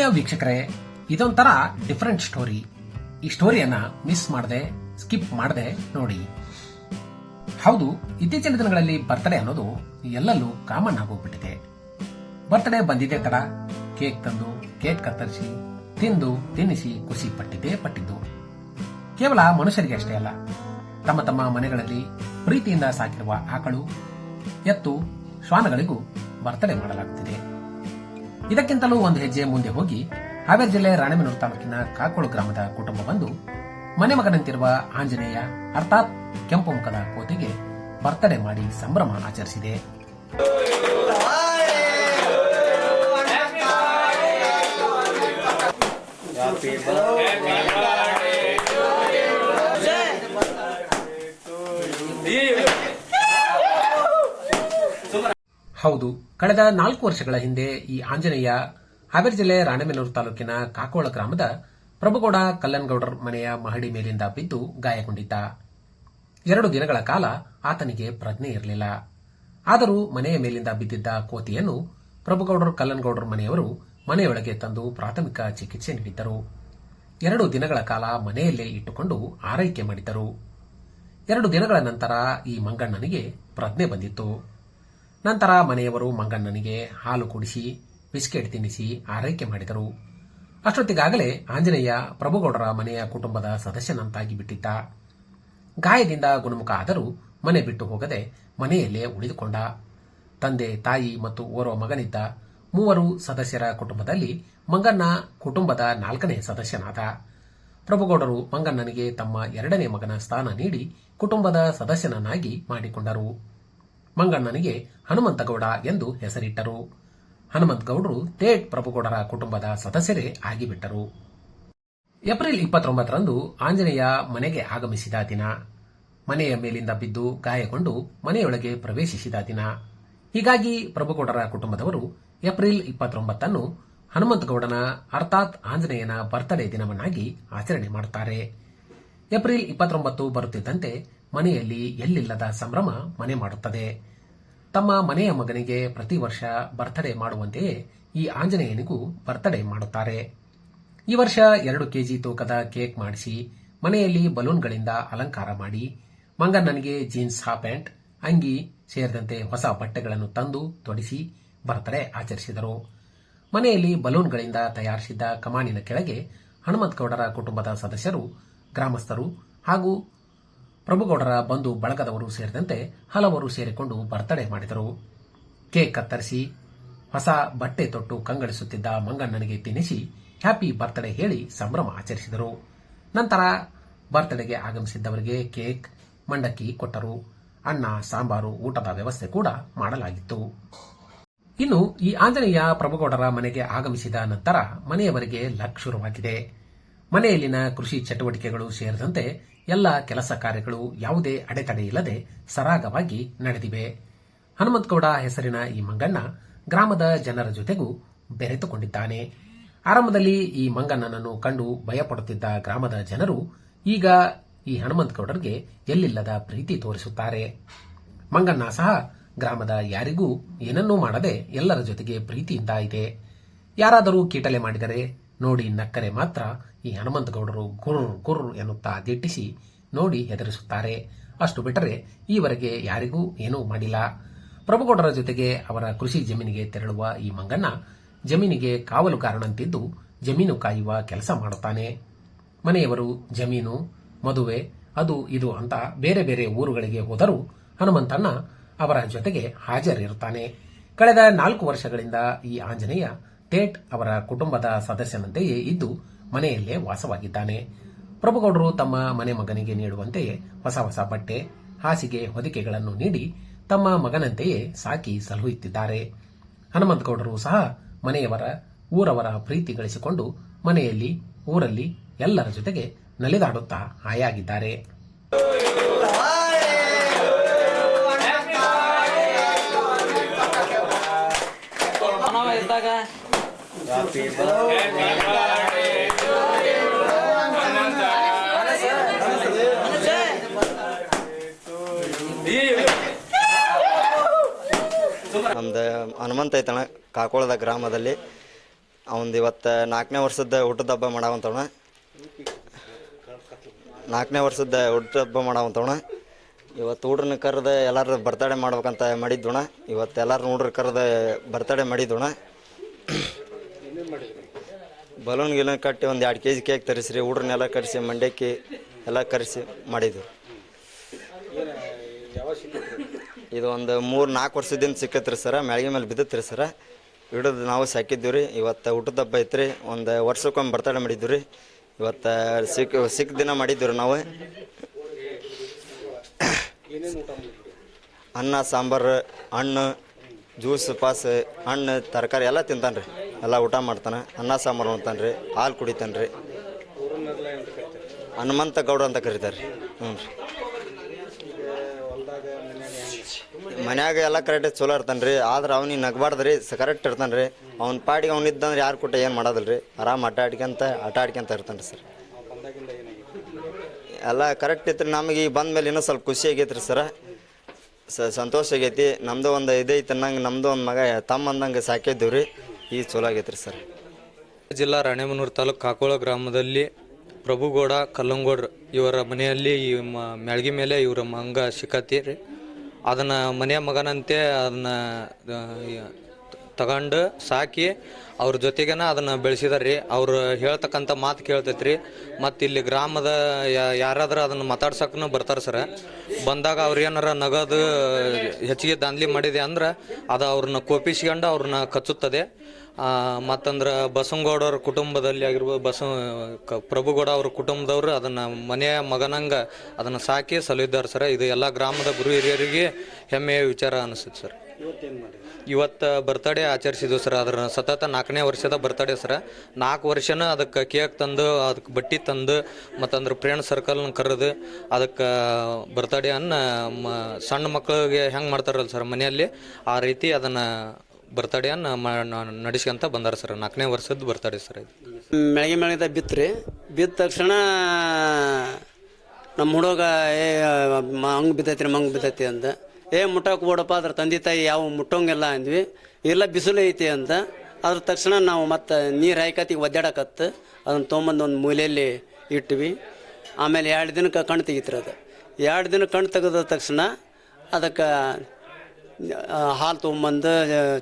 ಪ್ರಿಯ ವೀಕ್ಷಕರೇ, ಇದೊಂಥರ different story ಈ ಸ್ಟೋರಿಯನ್ನ ಮಿಸ್ ಮಾಡದೆ ಸ್ಕಿಪ್ ಮಾಡದೆ ನೋಡಿ. ಹೌದು, ಇತ್ತೀಚಿನ ದಿನಗಳಲ್ಲಿ ಬರ್ತ್ಡೇ ಅನ್ನೋದು ಎಲ್ಲಲ್ಲೂ ಕಾಮನ್ ಆಗೋಗ್ಬಿಟ್ಟಿದೆ. ಬರ್ತ್ಡೇ ಬಂದಿದೆ ತರ ಕೇಕ್ ತಂದು ಕೇಕ್ ಕತ್ತರಿಸಿ, ತಿಂದು, ತಿನ್ನಿಸಿ ಖುಷಿ ಪಟ್ಟಿದ್ದೇ ಪಟ್ಟಿದ್ದು. ಕೇವಲ ಮನುಷ್ಯರಿಗೆ ಅಷ್ಟೇ ಅಲ್ಲ, ತಮ್ಮ ತಮ್ಮ ಮನೆಗಳಲ್ಲಿ ಪ್ರೀತಿಯಿಂದ ಸಾಕಿರುವ ಆಕಳು ಎತ್ತು ಶ್ವಾನಗಳಿಗೂ ಬರ್ತಡೇ ಮಾಡಲಾಗುತ್ತಿದೆ ಇದಕ್ಕಿಂತಲೂ ಒಂದು ಹೆಜ್ಜೆ ಮುಂದೆ ಹೋಗಿ ಹಾವೇರಿ ಜಿಲ್ಲೆ ರಾಣೆಬೆನ್ನೂರು ತಾಲೂಕಿನ ಕಾಕೋಳು ಗ್ರಾಮದ ಕುಟುಂಬವೊಂದು ಮನೆ ಮಗನಂತಿರುವ ಆಂಜನೇಯ, ಅರ್ಥಾತ್ ಕೆಂಪು ಮುಖದ ಕೋತಿಗೆ ಬರ್ತಡೇ ಮಾಡಿ ಸಂಭ್ರಮ ಆಚರಿಸಿದೆ. ಹೌದು ಕಳೆದ ನಾಲ್ಕು ವರ್ಷಗಳ ಹಿಂದೆ ಈ ಆಂಜನೇಯ ಹಾವೇರಿ ಜಿಲ್ಲೆ ರಾಣೆಬೆನ್ನೂರು ತಾಲೂಕಿನ ಕಾಕೋಳ ಗ್ರಾಮದ ಪ್ರಭುಗೌಡ ಕಲ್ಲನ್ಗೌಡರ್ ಮನೆಯ ಮಹಡಿ ಮೇಲಿಂದ ಬಿದ್ದು ಗಾಯಗೊಂಡಿದ್ದ. ಎರಡು ದಿನಗಳ ಕಾಲ ಆತನಿಗೆ ಪ್ರಜ್ಞೆ ಇರಲಿಲ್ಲ. ಆದರೂ ಮನೆಯ ಮೇಲಿಂದ ಬಿದ್ದಿದ್ದ ಕೋತಿಯನ್ನು ಪ್ರಭುಗೌಡರ್ ಕಲ್ಲನ್ಗೌಡರ್ ಮನೆಯವರು ಮನೆಯೊಳಗೆ ತಂದು ಪ್ರಾಥಮಿಕ ಚಿಕಿತ್ಸೆ ನೀಡಿದ್ದರು. ಎರಡು ದಿನಗಳ ಕಾಲ ಮನೆಯಲ್ಲೇ ಇಟ್ಟುಕೊಂಡು ಆರೈಕೆ ಮಾಡಿದ್ದರು. ಎರಡು ದಿನಗಳ ನಂತರ ಈ ಮಂಗಣ್ಣನಿಗೆ ಪ್ರಜ್ಞೆ ಬಂದಿತ್ತು. ನಂತರ ಮನೆಯವರು ಮಂಗಣ್ಣನಿಗೆ ಹಾಲು ಕುಡಿಸಿ, ಬಿಸ್ಕೆಟ್ ತಿನ್ನಿಸಿ ಆರೈಕೆ ಮಾಡಿದರು. ಅಷ್ಟೊತ್ತಿಗಾಗಲೇ ಆಂಜನೇಯ ಪ್ರಭುಗೌಡರ ಮನೆಯ ಕುಟುಂಬದ ಸದಸ್ಯನಂತಾಗಿ ಬಿಟ್ಟಿದ್ದ. ಗಾಯದಿಂದ ಗುಣಮುಖ ಆದರೂ ಮನೆ ಬಿಟ್ಟು ಹೋಗದೆ ಮನೆಯಲ್ಲೇ ಉಳಿದುಕೊಂಡ. ತಂದೆ, ತಾಯಿ ಮತ್ತು ಓರ್ವ ಮಗನಿದ್ದ ಮೂವರು ಸದಸ್ಯರ ಕುಟುಂಬದಲ್ಲಿ ಮಂಗಣ್ಣ ಕುಟುಂಬದ ನಾಲ್ಕನೇ ಸದಸ್ಯನಾದ. ಪ್ರಭುಗೌಡರು ಮಂಗಣ್ಣನಿಗೆ ತಮ್ಮ ಎರಡನೇ ಮಗನ ಸ್ಥಾನ ನೀಡಿ ಕುಟುಂಬದ ಸದಸ್ಯನನ್ನಾಗಿ ಮಾಡಿಕೊಂಡರು. ಮಂಗಣ್ಣನಿಗೆ ಹನುಮಂತಗೌಡ ಎಂದು ಹೆಸರಿಟ್ಟರು. ಹನುಮಂತಗೌಡರು ತೇಟ್ ಪ್ರಭುಗೌಡರ ಕುಟುಂಬದ ಸದಸ್ಯರೇ ಆಗಿಬಿಟ್ಟರು. ಏಪ್ರಿಲ್ ಇಪ್ಪತ್ತೊಂಬತ್ತರಂದು ಆಂಜನೇಯ ಮನೆಗೆ ಆಗಮಿಸಿದ ದಿನ. ಮನೆಯ ಮೇಲಿಂದ ಬಿದ್ದು ಗಾಯಗೊಂಡು ಮನೆಯೊಳಗೆ ಪ್ರವೇಶಿಸಿದ ದಿನ. ಹೀಗಾಗಿ ಪ್ರಭುಗೌಡರ ಕುಟುಂಬದವರು ಏಪ್ರಿಲ್ ಇಪ್ಪತ್ತೊಂಬತ್ತನ್ನು ಹನುಮಂತಗೌಡನ ಅರ್ಥಾತ್ ಆಂಜನೇಯನ ಬರ್ತ್ಡೇ ದಿನವನ್ನಾಗಿ ಆಚರಣೆ ಮಾಡುತ್ತಾರೆ ಏಪ್ರಿಲ್ ಇಪ್ಪತ್ತೊಂಬತ್ತು ಬರುತ್ತಿದ್ದಂತೆ ಮನೆಯಲ್ಲಿ ಎಲ್ಲಿಲ್ಲದ ಸಂಭ್ರಮ ಮನೆ ಮಾಡುತ್ತದೆ. ತಮ್ಮ ಮನೆಯ ಮಗನಿಗೆ ಪ್ರತಿ ವರ್ಷ ಬರ್ತ್ಡೇ ಮಾಡುವಂತೆಯೇ ಈ ಆಂಜನೇಯನಿಗೂ ಬರ್ತ್ಡೇ ಮಾಡುತ್ತಾರೆ. ಈ ವರ್ಷ ಎರಡು ಕೆಜಿ ತೂಕದ ಕೇಕ್ ಮಾಡಿಸಿ, ಮನೆಯಲ್ಲಿ ಬಲೂನ್ಗಳಿಂದ ಅಲಂಕಾರ ಮಾಡಿ, ಮಂಗಣ್ಣನಿಗೆ ಜೀನ್ಸ್, ಹಾಫ್ ಪ್ಯಾಂಟ್, ಅಂಗಿ ಸೇರಿದಂತೆ ಹೊಸ ಬಟ್ಟೆಗಳನ್ನು ತಂದು ತೊಡಿಸಿ ಬರ್ತ್ಡೇ ಆಚರಿಸಿದರು. ಮನೆಯಲ್ಲಿ ಬಲೂನ್ಗಳಿಂದ ತಯಾರಿಸಿದ್ದ ಕಮಾನಿನ ಕೆಳಗೆ ಹನುಮಂತಗೌಡರ ಕುಟುಂಬದ ಸದಸ್ಯರು, ಗ್ರಾಮಸ್ಥರು ಹಾಗೂ ಪ್ರಭುಗೌಡರ ಬಂಧು ಬಳಗದವರು ಸೇರಿದಂತೆ ಹಲವರು ಸೇರಿಕೊಂಡು ಬರ್ತಡೇ ಮಾಡಿದರು. ಕೇಕ್ ಕತ್ತರಿಸಿ, ಹೊಸ ಬಟ್ಟೆ ತೊಟ್ಟು ಕಂಗಳಿಸುತ್ತಿದ್ದ ಮಂಗಣ್ಣನಿಗೆ ತಿನ್ನಿಸಿ, ಹ್ಯಾಪಿ ಬರ್ತ್ಡೇ ಹೇಳಿ ಸಂಭ್ರಮ ಆಚರಿಸಿದರು. ನಂತರ ಬರ್ತ್ಡೇಗೆ ಆಗಮಿಸಿದ್ದವರಿಗೆ ಕೇಕ್, ಮಂಡಕ್ಕಿ ಕೊಟ್ಟರು. ಅನ್ನ, ಸಾಂಬಾರು, ಊಟದ ವ್ಯವಸ್ಥೆ ಕೂಡ ಮಾಡಲಾಗಿತ್ತು. ಇನ್ನು ಈ ಆಂಜನೇಯ ಪ್ರಭುಗೌಡರ ಮನೆಗೆ ಆಗಮಿಸಿದ ನಂತರ ಮನೆಯವರಿಗೆ ಲಕ್ ಶುರುವಾಗಿದೆ ಮನೆಯಲ್ಲಿನ ಕೃಷಿ ಚಟುವಟಿಕೆಗಳು ಸೇರಿದಂತೆ ಎಲ್ಲ ಕೆಲಸ ಕಾರ್ಯಗಳು ಯಾವುದೇ ಅಡೆತಡೆ ಇಲ್ಲದೆ ಸರಾಗವಾಗಿ ನಡೆದಿವೆ. ಹನುಮಂತಗೌಡ ಹೆಸರಿನ ಈ ಮಂಗಣ್ಣ ಗ್ರಾಮದ ಜನರ ಜೊತೆಗೂ ಬೆರೆತುಕೊಂಡಿದ್ದಾನೆ. ಆರಂಭದಲ್ಲಿ ಈ ಮಂಗಣ್ಣನನ್ನು ಕಂಡು ಭಯಪಡುತ್ತಿದ್ದ ಗ್ರಾಮದ ಜನರು ಈಗ ಈ ಹನುಮಂತಗೌಡರಿಗೆ ಎಲ್ಲಿಲ್ಲದ ಪ್ರೀತಿ ತೋರಿಸುತ್ತಾರೆ. ಮಂಗಣ್ಣ ಸಹ ಗ್ರಾಮದ ಯಾರಿಗೂ ಏನನ್ನೂ ಮಾಡದೆ ಎಲ್ಲರ ಜೊತೆಗೆ ಪ್ರೀತಿಯಿಂದ ಇದೆ. ಯಾರಾದರೂ ಕೀಟಲೆ ಮಾಡಿದರೆ ನೋಡಿ ನಕ್ಕರೆ ಮಾತ್ರ ಈ ಹನುಮಂತಗೌಡರು ಗುರ್ ಗುರ್ ಎನ್ನುತ್ತಾ ದಿಟ್ಟಿಸಿ ನೋಡಿ ಹೆದರಿಸುತ್ತಾರೆ. ಅಷ್ಟು ಬಿಟ್ಟರೆ ಈವರೆಗೆ ಯಾರಿಗೂ ಏನೂ ಮಾಡಿಲ್ಲ. ಪ್ರಭುಗೌಡರ ಜೊತೆಗೆ ಅವರ ಕೃಷಿ ಜಮೀನಿಗೆ ತೆರಳುವ ಈ ಮಂಗಣ್ಣ ಜಮೀನಿಗೆ ಕಾವಲು ಕಾರಣಂತಿದ್ದು ಜಮೀನು ಕಾಯುವ ಕೆಲಸ ಮಾಡುತ್ತಾನೆ. ಮನೆಯವರು ಜಮೀನು, ಮದುವೆ, ಅದು ಇದು ಅಂತ ಬೇರೆ ಬೇರೆ ಊರುಗಳಿಗೆ ಹೋದರೂ ಹನುಮಂತಣ್ಣ ಅವರ ಜೊತೆಗೆ ಹಾಜರಿರುತ್ತಾನೆ. ಕಳೆದ ನಾಲ್ಕು ವರ್ಷಗಳಿಂದ ಈ ಆಂಜನೇಯ ತೇಟ್ ಅವರ ಕುಟುಂಬದ ಸದಸ್ಯನಂತೆಯೇ ಇದ್ದು ಮನೆಯಲ್ಲೇ ವಾಸವಾಗಿದ್ದಾನೆ. ಪ್ರಭುಗೌಡರು ತಮ್ಮ ಮನೆ ಮಗನಿಗೆ ನೀಡುವಂತೆ ಹೊಸ ಹೊಸ ಬಟ್ಟೆ ಹಾಸಿಗೆ ಹೊದಿಕೆಗಳನ್ನು ನೀಡಿ ತಮ್ಮ ಮಗನಂತೆಯೇ ಸಾಕಿ ಸಲಹುತ್ತಿದ್ದಾರೆ ಹನುಮಂತಗೌಡರು ಸಹ ಮನೆಯವರ ಊರವರ ಪ್ರೀತಿ ಗಳಿಸಿಕೊಂಡು ಮನೆಯಲ್ಲಿ ಊರಲ್ಲಿ ಎಲ್ಲರ ಜೊತೆಗೆ ನಲಿದಾಡುತ್ತಾ ಹಾಯಾಗಿದ್ದಾರೆ. ಇದ್ದಾಗ ನಮ್ದು ಹನುಮಂತ ಐತಣ ಕಾಕೋಳದ ಗ್ರಾಮದಲ್ಲಿ. ಅವಂದು ಇವತ್ತು ನಾಲ್ಕನೇ ವರ್ಷದ ಹುಟ್ಟದ ಹಬ್ಬ ಮಾಡವಂತವಣ ನಾಲ್ಕನೇ ವರ್ಷದ ಹುಟ್ಟದ ಹಬ್ಬ ಮಾಡಾವಂತವಣ ಇವತ್ತು ಹುಡ್ರನ್ನ ಕರೆದ ಎಲ್ಲರೂ ಬರ್ತಡೆ ಮಾಡ್ಬೇಕಂತ ಮಾಡಿದ್ವಣ ಇವತ್ತು ಎಲ್ಲರೂ ಹುಡ್ರು ಕರೆದ ಬರ್ತಡೇ ಮಾಡಿದ್ವಣ ಬಲೂನ್ ಗಿಲೂನ್ ಕಟ್ಟಿ ಒಂದು ಎರಡು ಕೆ ಜಿ ಕೇಕ್ ತರಿಸ್ರಿ, ಹುಡ್ರನ್ನೆಲ್ಲ ಕರೆಸಿ, ಮಂಡ್ಯಕ್ಕೆ ಎಲ್ಲ ಕರೆಸಿ ಮಾಡಿದ್ವಿ. ಇದು ಒಂದು ಮೂರು ನಾಲ್ಕು ವರ್ಷದಿಂದ ಸಿಕ್ಕತ್ರಿ ಸರ, ಮ್ಯಾಳ್ಗೆ ಮೇಲೆ ಬಿದ್ದತ್ರಿ ಸರ. ಹಿಡಿದು ನಾವು ಸಾಕಿದ್ದೀವಿ ರೀ ಇವತ್ತು ಊಟದ ಹಬ್ಬ ಐತ್ರಿ. ಒಂದು ವರ್ಷಕ್ಕೊಮ್ಮೆ ಬರ್ತಡೆ ಮಾಡಿದ್ವಿ ರೀ ಇವತ್ತು ಸಿಕ್ಕ ಸಿಕ್ಕ ದಿನ ಮಾಡಿದ್ದೀವಿ ನಾವು. ಅನ್ನ, ಸಾಂಬಾರು, ಹಣ್ಣು, ಜ್ಯೂಸ್, ಪಾಸ್, ಹಣ್ಣು, ತರಕಾರಿ ಎಲ್ಲ ತಿಂತಾನೆ ರೀ ಎಲ್ಲ ಊಟ ಮಾಡ್ತಾನೆ. ಅನ್ನ, ಸಾಂಬಾರು ಉಣ್ತಾನೆ ರೀ ಹಾಲು ಕುಡಿತಾನೆ ರೀ ಹನುಮಂತ ಗೌಡ ಅಂತ ಕರೀತಾರೆ ರೀ ಹ್ಞೂ ರೀ. ಮನ್ಯಾಗ ಎಲ್ಲ ಕರೆಕ್ಟ್ ಚಲೋ ಇರ್ತಾನೆ ರೀ. ಆದ್ರೆ ಅವ್ನಿಗೆ ನಗಬಾರ್ದು ರೀ ಕರೆಕ್ಟ್ ಇರ್ತಾನೆ ರೀ. ಅವ್ನ ಪಾಡಿಗೆ ಅವ್ನು ಇದ್ದಂದ್ರೆ ಯಾರು ಕೊಟ್ಟ ಏನು ಮಾಡೋದಿಲ್ಲ ರೀ. ಆರಾಮ್ ಆಟ ಆಡ್ಕೊಂತ ಆಟ ಆಡ್ಕೊಂತ ಇರ್ತಾನೆ ಸರ್. ಎಲ್ಲ ಕರೆಕ್ಟ್ ಇತ್ತು ನಮಗೆ ಈಗ ಬಂದ ಮೇಲೆ ಇನ್ನೂ ಸ್ವಲ್ಪ ಖುಷಿ ಆಗೈತೆ ರೀ ಸರ. ಸ, ಸಂತೋಷ ಆಗೈತಿ. ನಮ್ಮದು ಒಂದು ಇದೈತೆ ಅನ್ನಂಗೆ ನಮ್ಮದು ಒಂದು ಮಗ, ತಮ್ಮ ಅಂದಂಗೆ ಸಾಕಿದ್ದೀವಿ ರೀ. ಈಗ ಚಲೋ ಆಗೈತೆ ರೀ ಸರ್. ಜಿಲ್ಲಾ ರಾಣೆಬೆನ್ನೂರು ತಾಲೂಕು ಕಾಕೋಳ ಗ್ರಾಮದಲ್ಲಿ ಪ್ರಭುಗೌಡ ಕಲ್ಲಂಗೋಡ್ರ ಇವರ ಮನೆಯಲ್ಲಿ ಈ ಮ್ಯಾಳ್ಗಿ ಮೇಲೆ ಇವರ ಮಂಗ ಸಿಕ್ಕತಿ ರೀ. ಅದನ್ನು ಮನೆಯ ಮಗನಂತೆ ಅದನ್ನು ತಗೊಂಡು ಸಾಕಿ ಅವ್ರ ಜೊತೆಗೇನ ಅದನ್ನು ಬೆಳೆಸಿದಾರೆ ರೀ ಅವ್ರು ಹೇಳ್ತಕ್ಕಂಥ ಮಾತು ಕೇಳ್ತೈತೆ ರೀ ಮತ್ತು ಇಲ್ಲಿ ಗ್ರಾಮದ ಯಾರಾದರೂ ಅದನ್ನು ಮಾತಾಡ್ಸಕ್ಕೂ ಬರ್ತಾರೆ ಸರ. ಬಂದಾಗ ಅವ್ರು ಏನಾರ ನಗದು ಹೆಚ್ಚಿಗೆ ದಾಂಧಲಿ ಮಾಡಿದೆ ಅಂದ್ರೆ ಅದು ಅವ್ರನ್ನ ಕೋಪಿಸ್ಕೊಂಡು ಅವ್ರನ್ನ ಕಚ್ಚುತ್ತದೆ. ಮತ್ತಂದ್ರೆ ಬಸವಗೌಡವ್ರ ಕುಟುಂಬದಲ್ಲಿ ಆಗಿರ್ಬೋದು ಬಸ ಕ- ಪ್ರಭುಗೌಡ ಅವ್ರ ಕುಟುಂಬದವರು ಅದನ್ನು ಮನೆಯ ಮಗನಂಗ ಅದನ್ನು ಸಾಕಿ ಸಲಹಿದ್ದಾರೆ ಸರ್. ಇದು ಎಲ್ಲ ಗ್ರಾಮದ ಗುರು ಹಿರಿಯರಿಗೆ ಹೆಮ್ಮೆಯ ವಿಚಾರ ಅನಿಸುತ್ತೆ ಸರ್. ಇವತ್ತು ಬರ್ತಡೇ ಆಚರಿಸಿದ್ವು ಸರ್. ಅದರ ಸತತ ನಾಲ್ಕನೇ ವರ್ಷದ ಬರ್ತಡೇ ಸರ್. ನಾಲ್ಕು ವರ್ಷನ ಅದಕ್ಕೆ ಕೇಕ್ ತಂದು ಅದಕ್ಕೆ ಬಟ್ಟಿ ತಂದು ಮತ್ತಂದ್ರೆ ಪ್ರೇಣ ಸರ್ಕಲ್ನ ಕರೆದು ಅದಕ್ಕೆ ಬರ್ತಡೇಯನ್ನು ಮ ಸಣ್ಣ ಮಕ್ಕಳಿಗೆ ಹೆಂಗೆ ಮಾಡ್ತಾರಲ್ಲ ಸರ್ ಮನೆಯಲ್ಲಿ ಆ ರೀತಿ ಅದನ್ನು ಬರ್ತಡೇಯನ್ನು ನಡೆಸ್ಕೊಂತ ಬಂದಾರ ಸರ್. ನಾಲ್ಕನೇ ವರ್ಷದ ಬರ್ತಡೆ ಸರ್ ಇದು. ಮೆಳಗೆ ಮೆಳಗದ ಬಿತ್ತರಿ. ಬಿದ್ದ ತಕ್ಷಣ ನಮ್ಮ ಹುಡುಗ, ಏ ಹಂಗೆ ಬಿದ್ದೈತಿ ರೀ ಹಂಗೆ ಬಿದ್ದೈತಿ ಅಂತ ಏ ಮುಟ್ಟಕ್ಕೆ ಓಡಪ್ಪ ಅದ್ರ ತಂದೆ ತಾಯಿ ಯಾವ ಮುಟ್ಟೋಂಗಿಲ್ಲ ಅಂದ್ವಿ. ಇಲ್ಲ, ಬಿಸಿಲು ಐತಿ ಅಂತ ಅದ್ರ ತಕ್ಷಣ ನಾವು ಮತ್ತೆ ನೀರು ಹಾಕತ್ತಿಗೆ ಒದ್ದಾಡಕತ್ತು. ಅದನ್ನು ತೊಗೊಂಬಂದು ಒಂದು ಮೂಲೆಯಲ್ಲಿ ಇಟ್ವಿ. ಆಮೇಲೆ ಎರಡು ದಿನಕ್ಕೆ ಕಣ್ಣು ತೆಗಿತ್ರಿ ಅದು. ಎರಡು ದಿನ ಕಣ್ಣು ತೆಗೆದ ತಕ್ಷಣ ಅದಕ್ಕೆ ಹಾಲು ತೊಗೊಂಬಂದು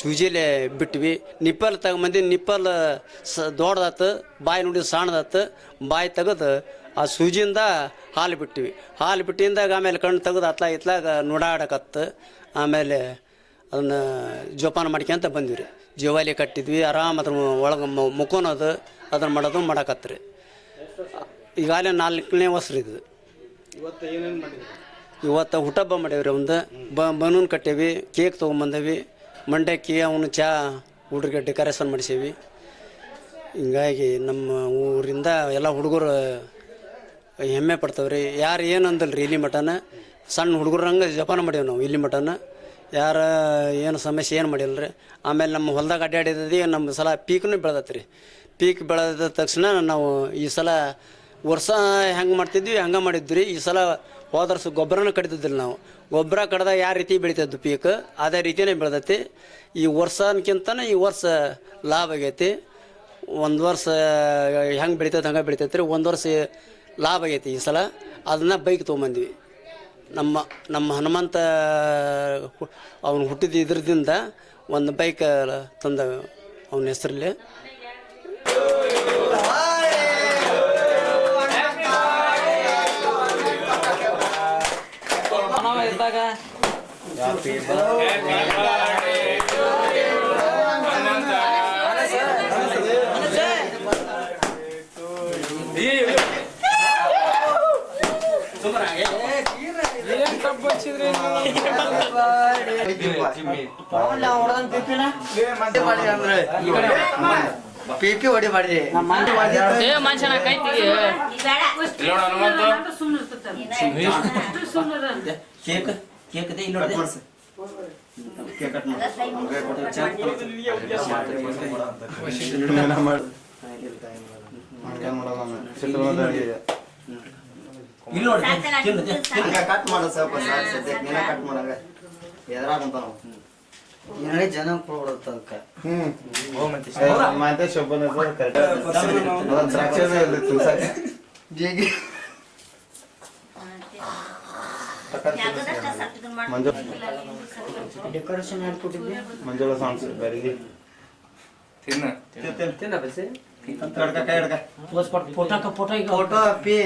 ಚೂಜಿಲೆ ಬಿಟ್ವಿ. ನಿಪ್ಪಲ್ ತಗೊಂಬಂದು, ನಿಪ್ಪಲ್ ಸ ದೊಡ್ದಾತು ಬಾಯಿ ನೋಡಿ ಸಣ್ಣದಾತು, ಬಾಯಿ ತೆಗೆದು ಆ ಸೂಜಿಯಿಂದ ಹಾಲು ಬಿಟ್ವಿ. ಹಾಲು ಬಿಟ್ಟಿಂದಾಗ ಆಮೇಲೆ ಕಣ್ಣು ತೆಗೆದು ಅತ್ಲ ಇತ್ಲಾಗ ನೋಡಾಡಕತ್ತು. ಆಮೇಲೆ ಅದನ್ನು ಜೋಪಾನ ಮಾಡ್ಕೊಂತ ಬಂದ್ವಿ. ರೀ ಜೀವಾಲಿ ಕಟ್ಟಿದ್ವಿ, ಆರಾಮ್ ಅದ್ರ ಒಳಗೆ ಮುಕ್ಕೋನೋದು ಅದನ್ನು ಮಾಡೋದು ಮಾಡಕತ್ರಿ. ಈಗಾಗಲೇ ನಾಲ್ಕನೇ ವರ್ಷ ಇದು. ಇವತ್ತು ಹುಟ್ಟಬ್ಬ ಮಾಡೇವ್ರಿ ಒಂದು ಬ, ಬನೂನ್ ಕಟ್ಟೇವಿ, ಕೇಕ್ ತೊಗೊಂಬಂದೇವಿ, ಮಂಡ್ಯಕ್ಕೆ ಅವನು ಚಾ ಹುಡುಗರಿಗೆ ಡೆಕೋರೇಷನ್ ಮಾಡಿಸೇವಿ. ಹಿಂಗಾಗಿ ನಮ್ಮ ಊರಿಂದ ಎಲ್ಲ ಹುಡುಗರು ಹೆಮ್ಮೆ ಪಡ್ತಾವ್ರಿ. ಯಾರು ಏನು ಅಂದಲ್ರಿ ಇಲ್ಲಿ ಮಠನ? ಸಣ್ಣ ಹುಡುಗರಂಗೆ ಜಪಾನ ಮಾಡೇವಿ ನಾವು ಇಲ್ಲಿ ಮಠನ. ಯಾರ ಏನು ಸಮಸ್ಯೆ ಏನು ಮಾಡಿಲ್ಲ ರೀ ಆಮೇಲೆ ನಮ್ಮ ಹೊಲ್ದಾಗ ಅಡ್ಡಾಡಿದ್ದೀವಿ ನಮ್ಮ ಸಲ ಪೀಕ್ನೂ ಬೆಳೆದತ್ರಿ. ಪೀಕ್ ಬೆಳೆದ ತಕ್ಷಣ ನಾವು ಈ ಸಲ ವರ್ಷ ಹೆಂಗೆ ಮಾಡ್ತಿದ್ವಿ, ಹಂಗೆ ಮಾಡಿದ್ವಿ ರೀ. ಈ ಸಲ ಹೋದ ವರ್ಷ ಗೊಬ್ಬರನ ಕಡಿತಿದ್ದಿಲ್ಲ ನಾವು. ಗೊಬ್ಬರ ಕಡ್ದಾಗ ಯಾವ ರೀತಿ ಬೆಳಿತದ್ದು ಪೀಕ್ ಅದೇ ರೀತಿಯೇ ಬೆಳೆದೈತಿ. ಈ ವರ್ಷಕ್ಕಿಂತನೇ ಈ ವರ್ಷ ಲಾಭ ಆಗೈತಿ. ಒಂದು ವರ್ಷ ಹೆಂಗೆ ಬೆಳಿತೈತೆ, ಹಂಗೆ ಬೆಳಿತೈತೆ ರೀ. ಒಂದು ವರ್ಷ ಲಾಭ ಆಗೈತಿ ಈ ಸಲ. ಅದನ್ನು ಬೈಕ್ ತೊಗೊಂಬಂದ್ವಿ. ನಮ್ಮ ನಮ್ಮ ಹನುಮಂತ ಅವನು ಹುಟ್ಟಿದ ಇದ್ರದಿಂದ ಒಂದು ಬೈಕ್ ತಂದ ಅವನ ಹೆಸರಲ್ಲಿ. ಪಿಪಿ ಹೊಡಿ ಮಾಡ್ರಿ ಏ ಮನುಷ್ಯನ ಕೈ ತೆಗಿ ಕೇಕ್ ಕೇಕ್ ಇಲ್ಲ ಕಟ್ ಮಾಡೋ ಸ್ವಲ್ಪ ಏನೇ ಜನ ಕೊಡ್ಬಿಡುತ್ತ ಅದಕ್ಕೆ ತಿನ್ಸಕ್ಕೆ ಜೀಗಿ ಡೆಕೋರೇಷನ್ ಮಾಡ್ಕೊಟ್ಟಿದ್ವಿ. ಮಂಜುಳ ಸಾಂಗ್ಸ್ ಬೆರಿಗಿ ಫೋಟೋ ಅಪ್ಪಿ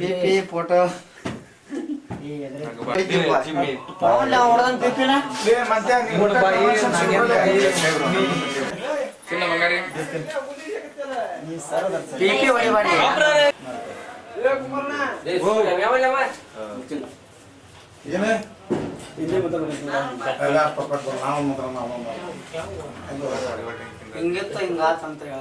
ಪಿ. ಪಿ ಫೋಟೋ ಪಿ ಪಿ ಹೊಡಿಬಾಡಿ ಏನೇ? ಎಲ್ಲ ಪಕ್ಕದ ನಾವು ಅಂತ ನಾವು ಹಿಂಗಿತ್ತು ಹಿಂಗಾತ್ ಅಂತ ಹೇಳ